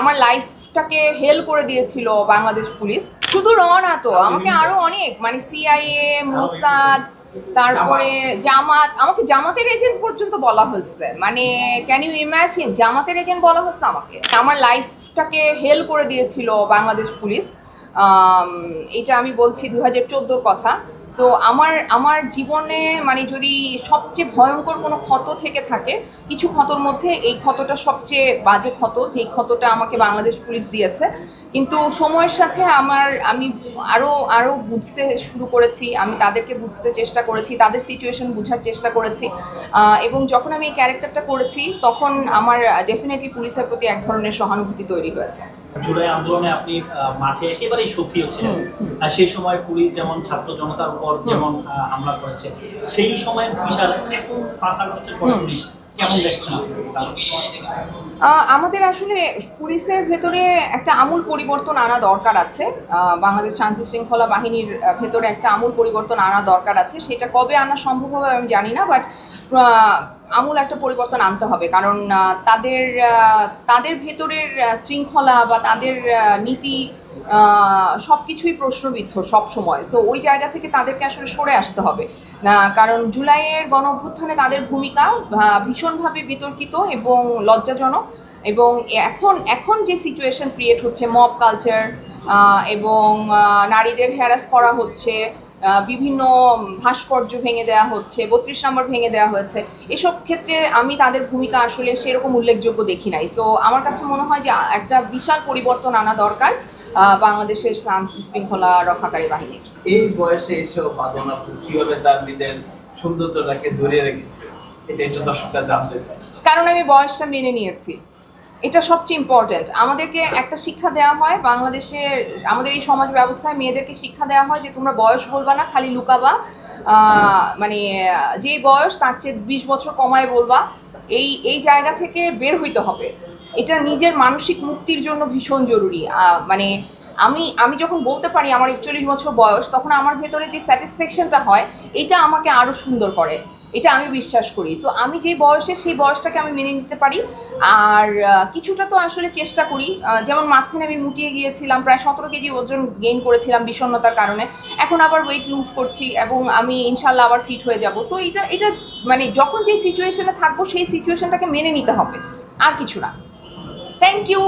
আমার লাইফটাকে হেল করে দিয়েছিল বাংলাদেশ পুলিশ। শুধু র না তো আমাকে আরও অনেক মানে সিআইএ মোসাদ তারপরে জামাত। আমাকে জামাতের এজেন্ট পর্যন্ত বলা হচ্ছে মানে ক্যান ইউ ইমাজিন জামাতের এজেন্ট বলা হচ্ছে আমাকে। আমার লাইফটাকে হেল করে দিয়েছিল বাংলাদেশ পুলিশ। এটা আমি বলছি দু হাজার চোদ্দোর কথা। তো আমার আমার জীবনে মানে যদি সবচেয়ে ভয়ঙ্কর কোনো ক্ষত থেকে থাকে কিছু ক্ষতর মধ্যে এই ক্ষতটা সবচেয়ে বাজে ক্ষত যেই ক্ষতটা আমাকে বাংলাদেশ পুলিশ দিয়েছে। কিন্তু সময়ের সাথে আমার আমি আরও আরও বুঝতে শুরু করেছি আমি তাদেরকে বুঝতে চেষ্টা করেছি তাদের সিচুয়েশন বোঝার চেষ্টা করেছি। এবং যখন আমি এই ক্যারেক্টারটা করেছি তখন আমার ডেফিনেটলি পুলিশের প্রতি এক ধরনের সহানুভূতি তৈরি হয়েছে। জুলাই আন্দোলনে আপনি মাঠে একেবারেই সক্রিয় ছিলেন। আর সেই সময় পুলিশ যেমন ছাত্র জনতার উপর যেমন হামলা করেছে সেই সময় পুলিশ আর এখন পাঁচ আগস্টের পরে পুলিশ আমাদের আসলে পুলিশের ভেতরে একটা আমূল পরিবর্তন আনা দরকার আছে। বাংলাদেশ শান্তি শৃঙ্খলা বাহিনীর ভেতরে একটা আমূল পরিবর্তন আনা দরকার আছে। সেটা কবে আনা সম্ভব হবে আমি জানি না বাট আমূল একটা পরিবর্তন আনতে হবে। কারণ তাদের তাদের ভেতরের শৃঙ্খলা বা তাদের নীতি সব কিছুই প্রশ্নবিদ্ধ সব সময়। সো ওই জায়গা থেকে তাদেরকে আসলে সরে আসতে হবে। কারণ জুলাইয়ের গণ অভ্যুত্থানে তাদের ভূমিকা ভীষণভাবে বিতর্কিত এবং লজ্জাজনক। এবং এখন এখন যে সিচুয়েশন ক্রিয়েট হচ্ছে মব কালচার এবং নারীদের হ্যারাস করা হচ্ছে বিভিন্ন ভাস্কর্য ভেঙে দেওয়া হচ্ছে, বত্রিশ নম্বর ভেঙে দেওয়া হয়েছে, এসব ক্ষেত্রে আমি তাদের ভূমিকা আসলে সেরকম উল্লেখযোগ্য দেখি নাই। সো আমার কাছে মনে হয় যে একটা বিশাল পরিবর্তন আনা দরকার। বাংলাদেশের শান্তি শৃঙ্খলা রক্ষাকারী বাহিনী। এই বয়সে এসেও বাদন আপু কীভাবে তার নিজের সৌন্দর্যটাকে ধরে রেখেছে এটা একটু দর্শকরা জানতে চায়। কারণ আমি বয়সটা মেনে নিয়েছি। এটা সবচেয়ে ইম্পর্ট্যান্ট আমাদেরকে একটা শিক্ষা দেওয়া হয় বাংলাদেশে আমাদের এই সমাজ ব্যবস্থায় মেয়েদেরকে শিক্ষা দেওয়া হয় যে তোমরা বয়স বলবা না খালি লুকাবা। মানে যে বয়স তার চেয়ে বিশ বছর কমায় বলবা। এই এই জায়গা থেকে বের হইতে হবে। এটা নিজের মানসিক মুক্তির জন্য ভীষণ জরুরি। মানে আমি আমি যখন বলতে পারি আমার একচল্লিশ বছর বয়স, তখন আমার ভেতরে যে স্যাটিসফ্যাকশনটা হয়, এটা আমাকে আরও সুন্দর করে। এটা আমি বিশ্বাস করি। সো আমি যে বয়সে সেই বয়সটাকে আমি মেনে নিতে পারি। আর কিছুটা তো আসলে চেষ্টা করি। যেমন মাঝখানে আমি মুটিয়ে গিয়েছিলাম, প্রায় সতেরো কেজি ওজন গেইন করেছিলাম বিষণ্ণতার কারণে। এখন আবার ওয়েট লুজ করছি এবং আমি ইনশাল্লাহ আবার ফিট হয়ে যাব। সো এটা এটা মানে যখন যে সিচুয়েশনে থাকব, সেই সিচুয়েশনটাকে মেনে নিতে হবে। আর কিছু না। থ্যাংক ইউ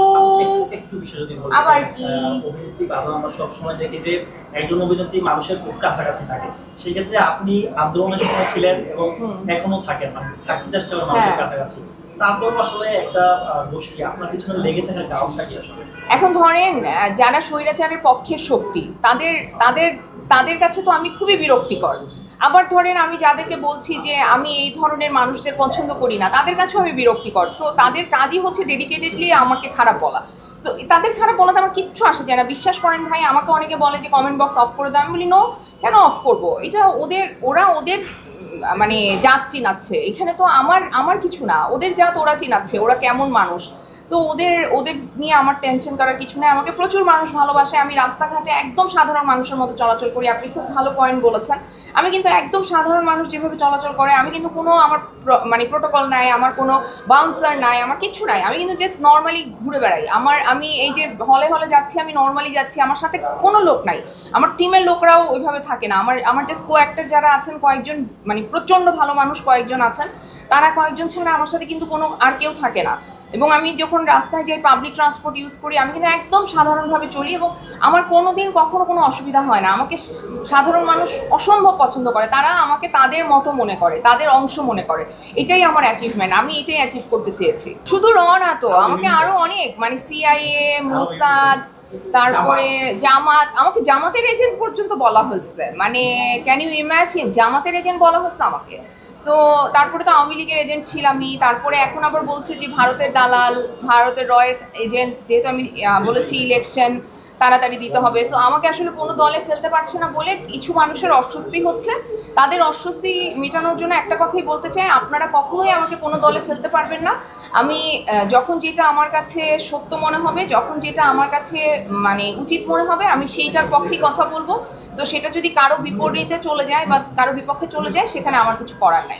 একটু- বিষয় যদি বলতে আবার কি? অভিনেত্রী বাবা আমরা সবসময় দেখি যে একজন অভিনেত্রী মানুষের খুব কাছাকাছি থাকে। সেই ক্ষেত্রে আপনি আন্দোলনের সময় ছিলেন এবং এখনও থাকেন মানে থাকতে চেষ্টা করেন মানুষের হ্যাঁ। কাছাকাছি। তারপর আসলে একটা গোষ্ঠী আপনার পিছনে লেগে থাকার কারণটা কি আসলে? এখন ধরেন যারা স্বৈরাচারের পক্ষের শক্তি তাদের তাদের তাদের কাছে তো আমি খুবই বিরক্তিকর। আবার ধরেন আমি যাদেরকে বলছি যে আমি এই ধরনের মানুষদের পছন্দ করি না, তাদের কাছেও আমি বিরক্তিকর। সো তাদের কাজই হচ্ছে ডেডিকেটেডলি আমাকে খারাপ বলা। সো তাদের খারাপ বলাতে আমার কিচ্ছু আসে যায় না। বিশ্বাস করেন ভাই, আমাকে অনেকে বলে যে কমেন্ট বক্স অফ করে দাও। আমি বলি নো কেন অফ করব? এটা ওদের, ওরা ওদের মানে জাত চিনাচ্ছে। এখানে তো আমার আমার কিছু না। ওদের জাত ওরা চিনাচ্ছে। ওরা কেমন মানুষ? সো ওদের ওদের নিয়ে আমার টেনশন করার কিছু নেই। আমাকে প্রচুর মানুষ ভালোবাসে। আমি রাস্তাঘাটে একদম সাধারণ মানুষের মতো চলাচল করি। আপনি খুব ভালো পয়েন্ট বলেছেন। আমি কিন্তু একদম সাধারণ মানুষ যেভাবে চলাচল করে, আমি কিন্তু কোনো আমার মানে প্রোটোকল নাই, আমার কোনো বাউন্সার নাই, আমার কিছু নাই। আমি কিন্তু জাস্ট নর্মালি ঘুরে বেড়াই। আমার, আমি এই যে হলে হলে যাচ্ছি, আমি নর্মালি যাচ্ছি, আমার সাথে কোনো লোক নাই। আমার টিমের লোকরাও ওইভাবে থাকে না। আমার আমার জাস্ট কো অ্যাক্টর যারা আছেন, কয়েকজন মানে প্রচণ্ড ভালো মানুষ কয়েকজন আছেন, তারা কয়েকজন ছাড়া আমার সাথে কিন্তু কোনো, আর কেউ থাকে না। এবং আমি যখন রাস্তায় যাই পাবলিক ট্রান্সপোর্ট ইউজ করি আমি কিন্তু একদম সাধারণভাবে চলি এবং আমার কোনো দিন কখনো কোনো অসুবিধা হয় না। আমাকে সাধারণ মানুষ অসম্ভব পছন্দ করে। তারা আমাকে তাদের মতো মনে করে তাদের অংশ মনে করে। এটাই আমার অ্যাচিভমেন্ট আমি এটাই অ্যাচিভ করতে চেয়েছি। শুধু র না তো আমাকে আরও অনেক মানে সিআইএ মোসাদ তারপরে জামাত। আমাকে জামাতের এজেন্ট পর্যন্ত বলা হচ্ছে। মানে ক্যান ইউ ইমাজিন জামাতের এজেন্ট বলা হচ্ছে আমাকে। সো তারপরে তো আওয়ামী লীগের এজেন্ট ছিলামই তারপরে এখন আবার বলছে যে ভারতের দালাল ভারতের রয়ের এজেন্ট যেহেতু আমি বলেছি ইলেকশন তাড়াতাড়ি দিতে হবে। সো আমাকে আসলে কোনো দলে ফেলতে পারছে না বলে কিছু মানুষের অস্বস্তি হচ্ছে। তাদের অস্বস্তি মেটানোর জন্য একটা কথাই বলতে চাই, আপনারা কখনোই আমাকে কোনো দলে ফেলতে পারবেন না। আমি যখন যেটা আমার কাছে সত্য মনে হবে, যখন যেটা আমার কাছে মানে উচিত মনে হবে, আমি সেইটার পক্ষেই কথা বলব। তো সেটা যদি কারও বিপরীতে চলে যায় বা কারও বিপক্ষে চলে যায়, সেখানে আমার কিছু করার নাই।